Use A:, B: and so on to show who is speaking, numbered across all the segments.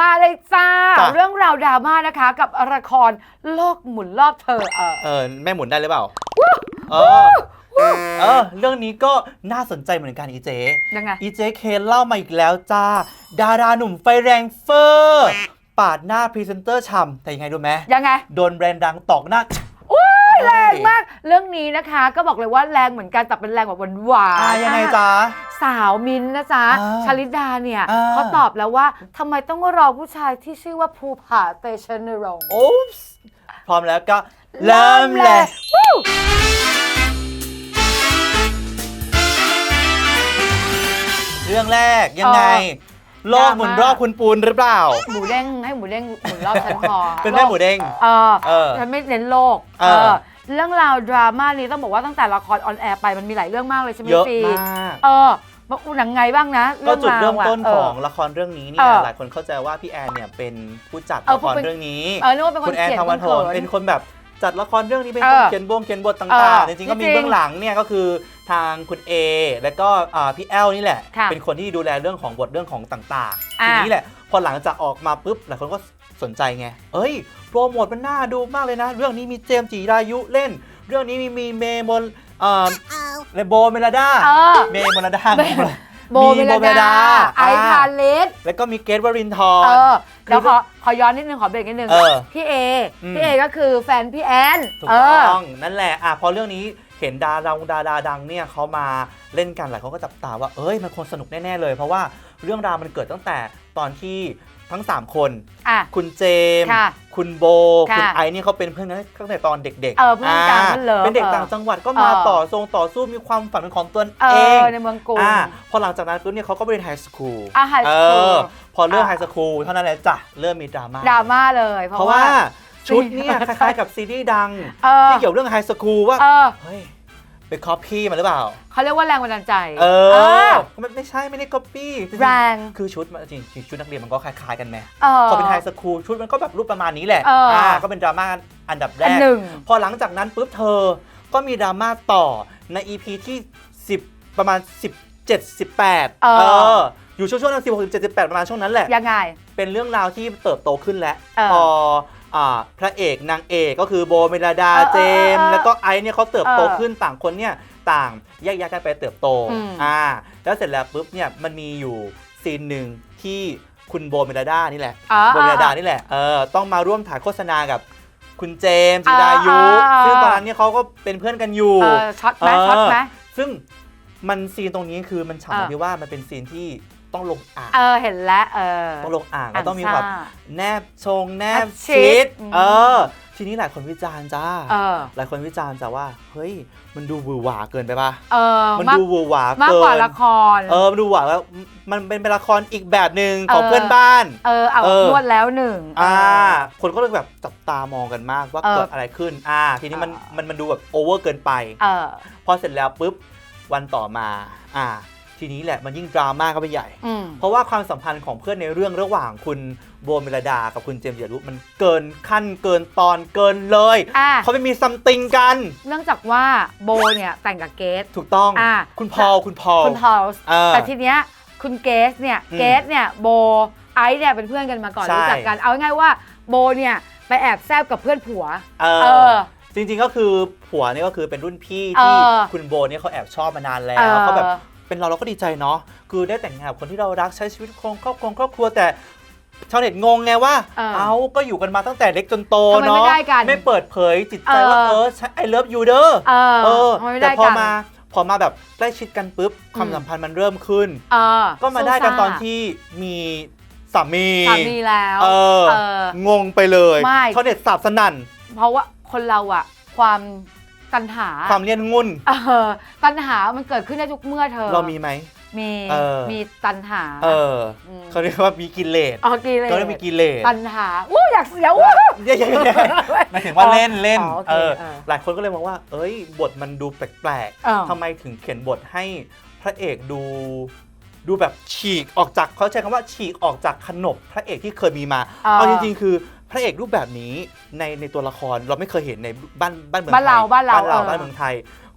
A: มาเลยจ้า
B: จ้ะ
A: เรื่องราวดราม่านะคะ กับละครโลกหมุนรอบเธอเออ
B: เออแม่หมุนได้หรือเปล่าเออเออ เรื่องนี้ก็น่าสนใจเหมือนกันอีเจ
A: ยังไง
B: อีเจเคนเล่ามาอีกแล้วจ้า ดาราหนุ่มไฟแรงเฟอร์ปาดหน้าพรีเซนเตอร์ช่ำแต่ยังไงรู้ไหม
A: ยังไง
B: โดนแบรนด์ดังตอกหน้า
A: แรงมาก เรื่องนี้นะคะก็บอกเลยว่าแรงเหมือนกันแต่เป็นแรงแบบหวานๆ
B: อ่ายังไง
A: อะ
B: จ๊ะ
A: สาวมินท์นะจ๊ะ
B: อ่า
A: ชลิดาเนี่ย
B: อ่า
A: เขาตอบแล้วว่าทำไมต้องรอผู้ชายที่ชื่อว่าภูผาเตชะนรงค์
B: โอ๊ปส์พร้อมแล้วก็ เริ่มเลย
A: วู้
B: เรื่องแรกยังไง โลกหมุนรอบคุณปูนหรือเปล่า
A: หมูเด้งให้หมูเด้งหมุนรอบฉันพอ
B: เป็นแม่หมูเด้ง
A: เออ
B: เออ
A: ฉันไม่เน้นโลก
B: เออ
A: เรื่องราวดราม่านี้ต้องบอกว่าตั้งแต่ละครออนแอร์ไปมันมีหลายเรื่องมากเลยใช่ไหม
B: เยอะ
A: ฟี
B: มาก
A: เออมาอุหนังไงบ้างนะ
B: ก็จุดา
A: ว
B: เริ่มต้นะของละครเรื่องนี้เนี่
A: เอยอ
B: หลายคนเข้าใจว่าพี่แอนเนี่ยเป็นผู้จัด
A: เออ
B: ละคร
A: เป็น
B: เรื่องนี้
A: เออนึกว่าเป็นค
B: คุ
A: น
B: ณแอน
A: เขียน
B: ทวันโท
A: คน
B: น
A: เขิน
B: เป็นคนแบบจัดละครเรื่องนี้เป็น
A: เอ
B: คน
A: อ
B: เขียนบงเขียนบท
A: เอ
B: ต่าง
A: อ
B: ๆจริงๆก็มี
A: จริงๆ
B: เบื้องหลังเนี่ยก็คือทางคุณเอและก็อ่าพี่แอลนี่แหละ
A: ค่ะ
B: เป็นคนที่ดูแลเรื่องของบทเรื่องของต่างๆ
A: อ่า
B: ทีนี้แหละพอหลังจากออกมาปุ๊บหลายคนก็ สนใจไง เอ้ย โปรโมทมันน่าดูมากเลยนะ เรื่องนี้มีเจมส์จีรายุเล่น เรื่องนี้มีมีเมย์มนเอ่อเลโบเมลดา
A: เออ
B: เมย์มลดา
A: เมย์โบเมลดาไอพาเลส
B: แล้วก็มีเกตวรินท
A: เอ
B: ร์
A: อเดี๋ยวขอขอย้อนนิดนึงขอเบรกนิดนึง
B: เออ
A: พี่เอ
B: อืม
A: พี่เอก็คือแฟนพี่แอน
B: ถูก
A: เออ
B: ต้องนั่นแหละอะพอเรื่องนี้เห็นดาราดาราดังเนี่ยเขามาเล่นกันหลายคนก็จับตาว่าเอ้ยมันคงสนุกแน่ ๆ เลย เพราะว่าเรื่องราวมันเกิดตั้งแต่ตอนที่ ทั้ง 3 คน
A: อะ
B: คุณเจมส์
A: ค่ะ
B: คุณโบ
A: ค่ะ
B: คุณไอซ์เนี่ยเขาเป็นเพื่อนกันตั้งแต่ตอนเด็กๆ
A: เออเพื่อนกัน
B: อ่า
A: เพื่อนเลิฟ
B: เป็นเด็ก
A: เออ
B: ต่างจังหวัดก็มา
A: เออ
B: ต่อทรงต่อสู้มีความฝันเป็นของตัว
A: เอ
B: เอง
A: อในเมืองกรุง
B: อ่าพอหลังจากนั้นปุ๊บเนี่ยเขาก็ไปเรียนไฮสคูล
A: อะ high
B: เอ
A: school
B: อพอเริ่ม
A: อะ
B: ไฮสคูลเท่านั้นแหละจ้ะเริ่มมีดราม่า
A: ดราม่าเลย เพ
B: เพราะ
A: ราะ
B: ว่า
A: ว่า
B: ชุดเนี่ยคล้ายๆกับซีรีส์ดัง
A: เออ
B: ที่เกี่ยวเรื่องไฮสคูลว่า
A: เออ
B: เฮ้ย ไปคอปปี้มาหรือเปล่า
A: เขาเรียกว่าแรงบันดาลใจ
B: เออ
A: อ
B: ไม่ไม่ใช่ไม่ได้คอปปี้จริงๆ
A: แรง
B: คือชุดมันจริงๆชุดนักเรียนมันก็คล้ายๆกันไหม
A: เออ
B: พอเป็นไฮสคูลชุดมันก็แบบรูปประมาณนี้แหละ
A: เอออ่
B: ก็เป็นดราม่าอันดับแร
A: อัน
B: ก
A: หนึ่ง
B: พอหลังจากนั้นปุ๊บเธอ ก็มีดราม่าต่อใน EP ที่ 10 ประมาณ 17 18
A: เออ
B: อยู่ช่วงๆนั้น16 17 18 ประมาณช่วงนั้นแหละ
A: ยังไง
B: เป็นเรื่องราวที่เติบโตขึ้นแล้ว
A: เออ
B: พออ่า พระเอกนางเอกก็คือโบเมลดา
A: เออเออ
B: เจมส์
A: เออ
B: แล้วก็ไอซ์เนี่ยเขาเติบโต
A: เออ
B: ขึ้นต่างคนเนี่ยต่างแยกย้ายกันไปเติบโต
A: อืม
B: อ่าแล้วเสร็จแล้วปุ๊บเนี่ยมันมีอยู่ซีนหนึ่งที่คุณโบเมลดานี่แหละ
A: อ๋อ
B: โบเมลดา
A: อ๋อ
B: นี่แหละเออต้องมาร่วมถ่ายโฆษณากับคุณเจมส์
A: อ่า
B: จิรายุ
A: อ่า
B: ซึ่งตอนนั้นเนี่ยเขาก็เป็นเพื่อนกันอยู่
A: เออช็อตไหม
B: เออ
A: ช็อตไหม
B: ซึ่งมันซีนตรงนี้คือมันฉากตรง
A: อ่า
B: ที่ว่ามันเป็นซีนที่ ต้องลงอ่าง
A: เออเห็นแล้วเออ
B: ต้องลงอ่างแล้วต้องมีแบบ
A: ซ่า
B: แนบชงแนบ
A: แนบชิ
B: ชิ
A: ด
B: ด
A: อืม
B: เออทีนี้หลายคนวิจารณ์จ้า
A: เออ
B: หลายคนวิจารณ์จ้าว่า เฮ้ย มันดูหวือหวาเกินไปปะ
A: เออ
B: มัน
A: มาก
B: ดูหวือหวามา
A: ก
B: เกิ
A: กว่านละคร
B: เออ มันดูหวาแล้ว มันเป็นละครอีกแบบหนึ่งของ
A: เออ
B: เพื่อนบ้าน
A: เออ เอา
B: เออ
A: นวดแล้วหนึ่ง
B: อ่า คนก็เลยแบบจับตามองกันมากว่า
A: เออ
B: เกิดอะไรขึ้น อ่า ทีนี้มัน
A: เออ
B: มันมันดูแบบโอเวอร์เกินไป
A: เออ
B: พอเสร็จแล้วปุ๊บ วันต่อมา อ่า ทีนี้แหละมันยิ่งดราม่าเข้าไปใหญ่
A: อืม
B: เพราะว่าความสัมพันธ์ของเพื่อนในเรื่องระหว่างคุณโบเมลดากับคุณเจมส์จิรายุมันเกินขั้นเกินตอนเกินเลย
A: อะ
B: เขาไม่มีซัมติงกัน
A: เนื่องจากว่าโบเนี่ยแต่งกับเกส
B: ถูกต้อง
A: อะ
B: คุณพอลคุณพอล
A: คุณพอลส์
B: เออ
A: แต่ทีเนี้ยคุณเกสเนี่ย
B: อืม
A: เกสเนี่ยโบไอซ์เนี่ยเป็นเพื่อนกันมาก่อน
B: ใช่
A: รู้จักกันเอาง่ายๆว่าโบเนี่ยไปแอบแซบกับเพื่อนผัว
B: เอ
A: เอ
B: อ
A: อ
B: จริงๆก็คือผัวเนี่ยก็คือเป็นรุ่นพี่
A: เอ
B: ที่
A: อ
B: คุณโบเนี่ยเขาแอบชอบมานานแล้
A: เอ
B: ว
A: อ
B: เขาแบบ เป็นเราเราก็ดีใจเนาะคือได้แต่งงานกับคนที่เรารักใช้ชีวิตครองครอบครัวครอบครัวแต่ชาวเน็ตงงไงว่า
A: เออ
B: เอาก็อยู่กันมาตั้งแต่เล็กจนโต
A: ทำไมไม่
B: เนาะ
A: ได้กัน
B: ไม่เปิดเผยจิตใจว่า
A: เออ
B: เออไอเลิฟยูเด้อ
A: เออ
B: เออ
A: ทำไมไม่
B: แต่
A: ได้
B: พอ
A: กัน
B: มาพอมาแบบใกล้ชิดกันปุ๊บความ
A: อืม
B: สัมพันธ์มันเริ่มขึ้น
A: เออ
B: ก็มาได้กัน
A: สู้ซ่
B: ตอนที่มีสามี
A: สามีแล้ว
B: เออ
A: เออ
B: งงไปเลย
A: ไม่
B: เขาเน็ตสับสนั่น
A: เพราะว่าคนเราอะความ ตัณหา
B: ความเลียนงุ่น
A: เออตัณหามันเกิดขึ้นได้ทุกเมื่อเธอ
B: เรามีไหม
A: มี
B: เออ
A: มีตัณหา
B: เออ
A: ม
B: เขาเรียกว่ามีกิเลส
A: อ๋อกิเลส
B: ก็เรียกมีกิเลส
A: ตัณหาอู้อยากเสียวอู้
B: เย้ๆๆหมายถึงว่าเล่นเล่น
A: อ๋อโอเค
B: เออ
A: เออ
B: หลายคนก็เลยมองว่า เอ้ย บทมันดูแปลก
A: เออ
B: ๆทำไมถึงเขียนบทให้พระเอกดู ดูแบบฉีกออกจากเขาใช้คำว่าฉีกออกจากขนบพระเอกที่เคยมีมา
A: เออ
B: เอาจริงๆ คือ พระเอกรูปแบบนี้ในในตัวละครเราไม่เคยเห็นในบ้านบ้านเมืองไทย
A: บ้านเราบ้านเรา
B: บ้านเรา
A: เออ
B: บ้านเมืองไทย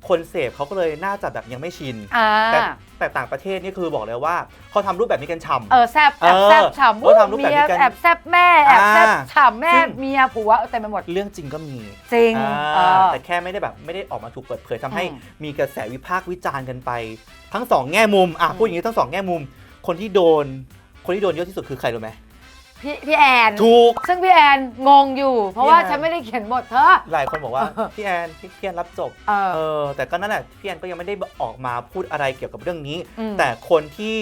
B: คนเสพเขาก็เลยน่าจะแบบยังไม่ชิน
A: อ่า
B: แต่แต่ต่างประเทศนี่คือบอกเลยว่าเขาทำรูปแบบนี้กันฉ่ำ
A: เออแซบแอบแซบฉ่ำ
B: เออทำรูปแบบ
A: เมี
B: นี้
A: ย
B: กัน
A: แอบแซบแม่แอบแซบ
B: อ่า
A: ฉ่ำแม่
B: ซึ่ง
A: เมียผัวเต็มไปหมด
B: เรื่องจริงก็มี
A: จริง
B: อ่า
A: เออ
B: แต่แค่ไม่ได้แบบไม่ได้ออกมาถูกเปิดเผยทำให้
A: อืม
B: มีกระแสวิพากษ์วิจารณ์กันไป ทั้งสองแง่มุมอะ
A: อืม
B: พูดอย่างนี้ทั้งสองแง่มุม คนที่โดน คนที่โดนเยอะที่สุดคือใครรู้ไหม
A: พี่พี่แอน
B: ถูก
A: ซึ่งพี่แอนงงอยู่ เพราะว่า
B: พี่แอน
A: ฉันไม่ได้เขียนบทเธอ
B: หลายคนบอกว่า
A: เออ
B: พี่แอนพี่พี่แอนรับจบ
A: เออ
B: เออแต่ก็นั่นแหละพี่แอนก็ยังไม่ได้ออกมาพูดอะไรเกี่ยวกับเรื่องนี้
A: อืม
B: แต่คนที่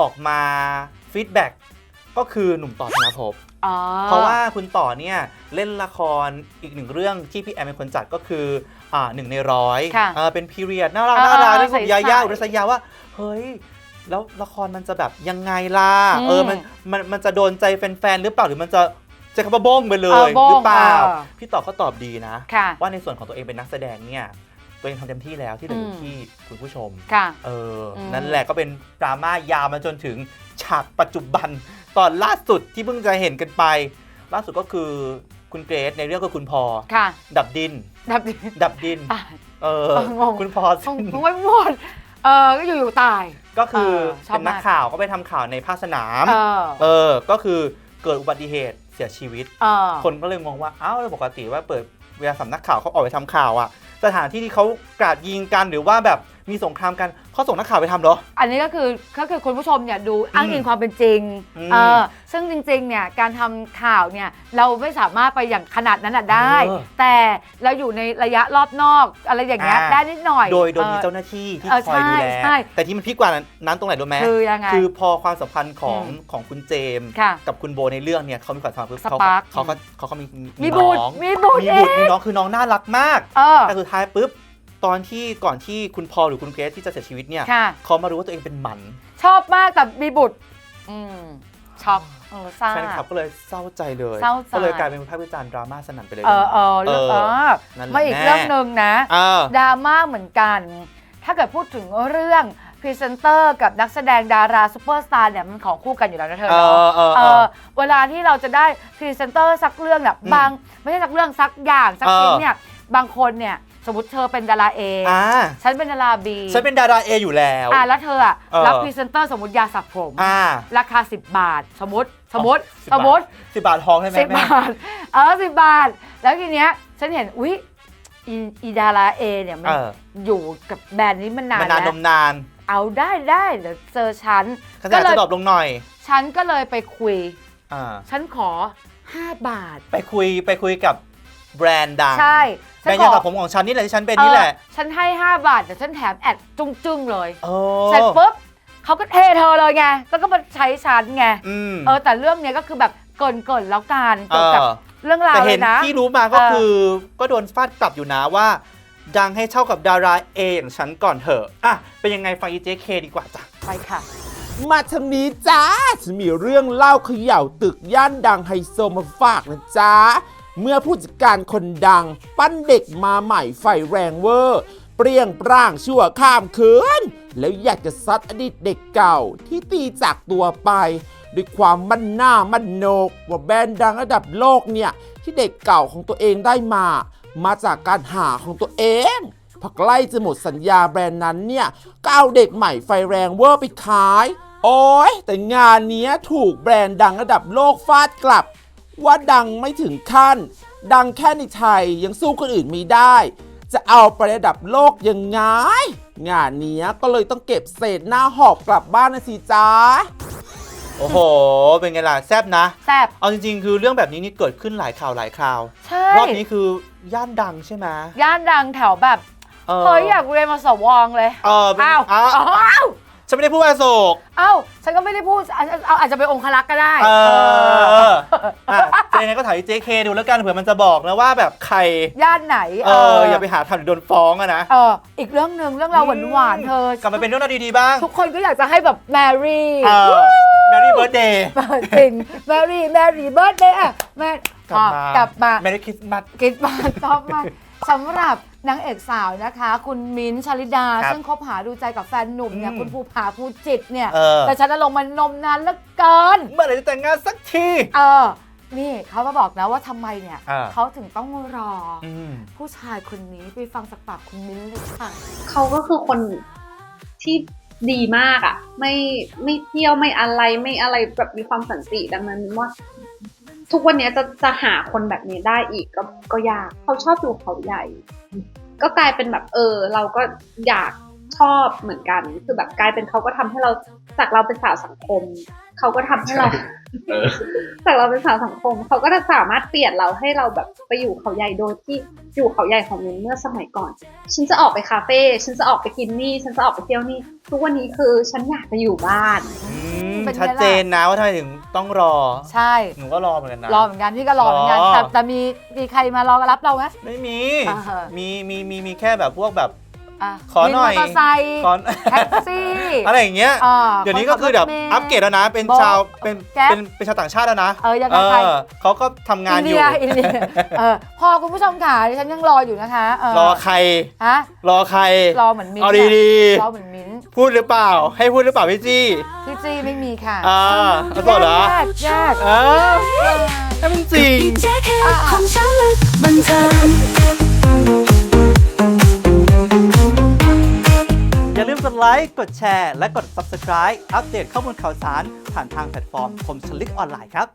B: ออกมาฟีดแบ็กก็คือหนุ่มต่อธนภพ
A: อ๋อ
B: เพราะว่าคุณต่อเนี่ยเล่นละครอีกหนึ่งเรื่องที่พี่แอนเป็นคนจัดก็คืออ่าหนึ่งในร้อย
A: ค่ะ
B: อ่าเป็นพีเรียดน่ารัก
A: เออ
B: น่ารักเรื่องข
A: ใส
B: อง
A: ๆ
B: ยาย่าอุรัสยาว่า เฮ้ย แล้วละครมันจะแบบยังไงล่ะ
A: อืม
B: เออมันมันมันจะโดนใจแฟนๆ หรือเปล่าหรือมันจะจะคำว่าโบ้งไปเล
A: เอยอโบ้ง
B: หรือเปล่า
A: เออ
B: พี่ต่อก็ตอบดีนะ
A: ค่ะ
B: ว่าในส่วนของตัวเองเป็นนักแสดงเนี่ย ตัวเองทำเต็มที่แล้วที่เหลืออยู่
A: อืม
B: ที่คุณผู้ชม
A: ค่ะ
B: เอออ
A: ม
B: นั่นแหละก็เป็นดราม่ายาวมาจนถึงฉากปัจจุบัน ตอนล่าสุดที่เพิ่งจะเห็นกันไป ล่าสุดก็คือคุณเกรซในเรื่องก็คุณพอ
A: ค่ะ
B: ดับดิน
A: ดับดิ
B: ดับดิน
A: อะ
B: เออ
A: เอองง
B: คุณพอ
A: ค
B: ซึ่
A: ง
B: ง
A: คงไม่หมด เออก็อยู่ๆตาย
B: ก็คือ
A: เออชอบ
B: เป็นนัก
A: มาก
B: ข่าวก็ไปทำข่าวในภาคสนาม
A: เออ
B: เออ ก็คือเกิดอุบัติเหตุเสียชีวิต
A: เออ
B: คนก็เลยงงว่าอ้าวแล้วปกติว่าเปิดเวลาสำนักข่าวเขาออกไปทำข่าวอะสถานที่ที่เขากราดยิงกันหรือว่าแบบ มีสงครามกันเขาส่งนักข่าวไปทำเหรอ
A: อันนี้ก็คือก็คือคุณผู้ชมเนี่ยดูอ้างอิงความเป็นจริง
B: อืม
A: เออซึ่งจริงๆเนี่ยการทำข่าวเนี่ยเราไม่สามารถไปอย่างขนาดนั้นน่ะได้
B: เออ
A: แต่เราอยู่ในระยะรอบนอกอะไรอย่างเงี้ย
B: อ่า
A: ได้นิดหน่อย
B: โดยโดยมี
A: ออ
B: เจ้าหน้าที่ที่
A: เออ
B: คอยดูแล
A: ใช่ใช่
B: แต่ที่มันพีกกว่านั้นตรงไหนรู้ไหม
A: คือยังไง
B: คือพอความสัมพันธ์ของ
A: อืม
B: ของคุณเจมส์
A: ค่ะ
B: กับคุณโบในเรื่องเนี่ยเขามีความสัมพันธ์ปุ๊บ
A: ส
B: เขา
A: ปาร์ค
B: เขาก็เขาก็มี
A: มีบุตร
B: น้อง
A: มีบุตร
B: มี
A: เอ
B: บุตรมี
A: ง
B: น้องคือน้องน่ารักมาก
A: เออ
B: แต่สุดท้ายปุ๊บ ตอนที่ก่อนที่คุณพอลหรือคุณเกรซที่จะเสียชีวิตเนี่ย
A: ค่ะ
B: เขามารู้ว่าตัวเองเป็นหมัน
A: ชอบมากแต่มีบุตร อืมช็อกเออซ่า
B: แฟนคลับก็เลยเศร้าใจเลย
A: เศร้าใจ
B: ก็เลยกลายเป็นภาพวิจารณ์ดราม่าสนั่นไปเลย
A: เออเออเรื่อง
B: เอ
A: เอ
B: อ
A: อ
B: นั่นแหละ
A: มาอีก
B: แม่
A: เรื่องหนึ่งนะ
B: เออ
A: ดราม่าเหมือนกัน ถ้าเกิดพูดถึงเรื่องพรีเซนเตอร์กับนักแสดงดาราซูเปอร์สตาร์เนี่ยมันของคู่กันอยู่แล้วนะเธอ
B: เอ
A: เนาะ
B: อเออ
A: เอ
B: เอ
A: อ
B: อ
A: เวลาที่เราจะได้พรีเซนเตอร์สักเรื่องเนี่ย
B: อืม
A: บางไม่ใช่สักเรื่องสักอย่างสัก
B: เออ
A: ชิ้นเนี่ยบางคนเนี่ย สมมติเธอเป็นดาราเอ
B: อ่า
A: ฉันเป็นดาราบี
B: ฉันเป็นดาราเออยู่แล้ว
A: อะแล้วเธออะ
B: เออ
A: รับพรีเซนเตอร์สมมติยาสระผม
B: อ่า
A: ราคา 10 บาท สมมติสมมติ
B: อ๋อ10
A: สมมติ
B: สิบบาททองใช่ไหม
A: สิบ
B: แม่
A: บาท เออสิบบาท แล้วทีเนี้ยฉันเห็นอุ๊ยอีอีดาราเอเนี่ยมัน
B: เออ
A: อยู่กับแบรนด์นี้มันนาน
B: มันนาน
A: แล้
B: น
A: ว
B: มนาน
A: เอาได้ได้เดี๋ยวเจอฉัน
B: ขนาดจะดรอปลงหน่อย
A: ฉันก็เลยไปคุย
B: อ่า
A: ฉันขอ 5 บาท
B: ไปคุยไปคุยกับ แบรนด์ดัง
A: ใช่
B: แบรนด์ยาสระผมของฉันนี่แหละที่ฉันเป็นนี่แหละ
A: เออฉันให้ 5 บาท แต่ฉันแถมแอดจุ้งจึ้งๆเลย
B: โอ้
A: เสร็จปุ๊บเขาก็เทเธอเลยไง แล้วก็มาใช้ฉันไง
B: อืม
A: เออ แต่เรื่องเนี้ยก็คือแบบเกินเกินๆแล้วกันเกี่ยวกับ
B: เออ
A: เรื่องราว
B: แต่
A: เล
B: เห็น
A: ยนะ
B: ที่รู้มาก็
A: เออ
B: คือก็โดนฟาดกลับอยู่นะว่า ดังให้เท่ากับดาราเออย่างฉันก่อนเถอะอะเป็นยังไงฟังอีเจเคดีกว่าจ้ะ
A: ไปค่ะ
C: มาทางนี้จ้าฉันมีเรื่องเล่าเขย่าตึกย่านดังไฮโซมาฝากนะจ๊ะ เมื่อผู้จัดการคนดัง ปั้นเด็กมาใหม่ไฟแรงเวอร์ เปรี้ยงปร่างชั่วข้ามคืน แล้วอยากจะซัดอดีตเด็กเก่าที่ตีจากตัวไป ด้วยความมั่นหน้ามั่นโนก ว่าแบรนด์ดังระดับโลกเนี่ย ที่เด็กเก่าของตัวเองได้มา มาจากการหาของตัวเองพอใกล้จะหมดสัญญาแบรนด์นั้นเนี่ยก็เอาเด็กใหม่ไฟแรงเวอร์ไปขาย โอ้ยแต่งานนี้ถูกแบรนด์ดังระดับโลกฟาดกลับ ว่าดังไม่ถึงขั้น ดังแค่ในไทยยังสู้คนอื่นไม่ได้ จะเอาไประดับโลกยังไง งานเนี้ยก็เลยต้องเก็บเศษหน้าหอบกลับบ้านนะสิจ้า
B: โอ้โห เป็นไงล่ะ แซบนะ
A: แซบ
B: เอาจริง ๆ คือเรื่องแบบนี้นี่เกิดขึ้นหลายข่าวหลายคราว
A: ใช่
B: รอบนี้คือย่านดังใช่ไหม
A: ย่านดังแถวแบบ
B: เออ
A: เฮ้ยอยากเรียนมาสวองเลย
B: เออเป็น
A: อ้าว
B: อ้าว
A: อ้าว
B: ฉันไม่ได้พูดอโศก
A: อ้าวฉันก็ไม่ได้พูดอาจเอาอาจจะเป็นองคลักษ์ก็ได้
B: เอออะจะยังไงก็ถ่ายเจเคดูแล้วกันเผื่อมันจะบอกนะว่าแบบใคร
A: ย่านไหน
B: เอออย่าไปหาทำเดี๋ยวโดนฟ้องอะนะ
A: เอออีกเรื่องหนึ่งเรื่องราวหวานหวานๆเธอก
B: ลับมาเป็นเรื่องราวดีๆบ้าง
A: ทุกคนก็อยากจะให้แบบแมรี่
B: เออแมรี่เบิร์ดเดย์
A: จริงแมรี่แมรี่เบิร์ดเดย์อะแม่
B: กลับมา
A: อะกลับมา
B: แมรี่คริสต์มาส
A: กินมากชอบมาก สำหรับนางเอกสาวนะคะ คุณมิ้นท์ชลิดา
B: ครับ
A: ซึ่งคบหาดูใจกับแฟนหนุ่มเนี่ย
B: อืม
A: คุณภูผาภูจิตรเนี่ย
B: เออ
A: แต่ฉันอารมณ์มันนมนานเหลือเกิน
B: เมื่อไหร่จะแต่งงานสักที
A: เออ นี่เขามาบอกนะว่าทำไมเนี่ย
B: อ่า
A: เขาถึงต้องรออ
B: อืม
A: ผู้ชายคนนี้ไปฟังจากปากคุณมิ้นท์เลยค่ะ
D: เขาก็คือคนที่ดีมากอะ่ะ ไม่ไม่เที่ยวไม่อะไรไม่อะไรแบบมีความสันติดังนั้นว่า ทุกวันนี้จะจะหาคนแบบนี้ได้อีกก็ก็ยากเขาชอบดูเขาใหญ่ ก็กลายเป็นแบบเออ เราก็อยาก ชอบเหมือนกัน คือแบบกลายเป็นเขาก็ทำให้เราจากเราเป็นสาวสังคม เขาก็ทำให้เรา
E: เออ
D: จากเราเป็นสาวสังคม เขาก็จะสามารถเปลี่ยนเราให้เราแบบไปอยู่เขาใหญ่โดยที่อยู่เขาใหญ่ของมินเมื่อสมัยก่อน ฉันจะออกไปคาเฟ่ฉันจะออกไปกินนี่ ฉันจะออกไปเที่ยวนี่ ทุกวันนี้คือฉันอยากจะอยู่บ้าน
B: อืม
A: เป็นไงล่ะ
B: ชัดเจนนะว่าทำไมถึงต้องรอ
A: ใช่
B: หนูก็รอเหมือนกันนะ
A: รอเหมือนกันพี่ก็รอเหมือนกัน
B: รอ
A: แต่แต่มีมีใครมารอรับเราไหม
B: ไม่มี
A: อ่าฮะ
B: มีมีมีมีแค่แบบพวกแบบ
A: อะ
B: ขอหน่อย
A: วิมอเตอร์ไซค์
B: ก่อน
A: แท็กซี่
B: อะไรอย่างเงี้ย
A: อ่า
B: เดี๋ยวนี้ก็คือแบบ
A: นขัรถมล์
B: อัปเกรดแล้วนะ เป็น
A: โบ๊ะ
B: ชาว เป็น
A: แก๊ป
B: เป็น เป็นชาวต่างชาติแล้วนะ
A: เออยังไงใคร
B: เขาก็ทำงาน
A: อิน
B: อ
A: เดี
B: ยู่
A: ยอินเดียเออพอคุณผู้ชมค่ะดิฉันยังรออยู่นะคะเออ
B: รอใคร
A: ฮะ
B: รอใคร
A: รอเหมือนมิ้นท์
B: เอา
A: อะ
B: ดี
A: รอเหมือนมิ้นท์
B: ๆ พูดหรือเปล่า ให้พูดหรือเปล่าพี่จี้
A: พี่จี้ไม่มีค่ะ
B: อ่าเอาต่อเหรอ
A: แยกแยก
B: เออให้มันจริง
F: ดีเจแค่ของฉันและบันเทิง
B: กดไลค์ กดแชร์ และกด Subscribe อัปเดตข้อมูลข่าวสาร ผ่านทางแพลตฟอร์มคมชลิกออนไลน์ครับ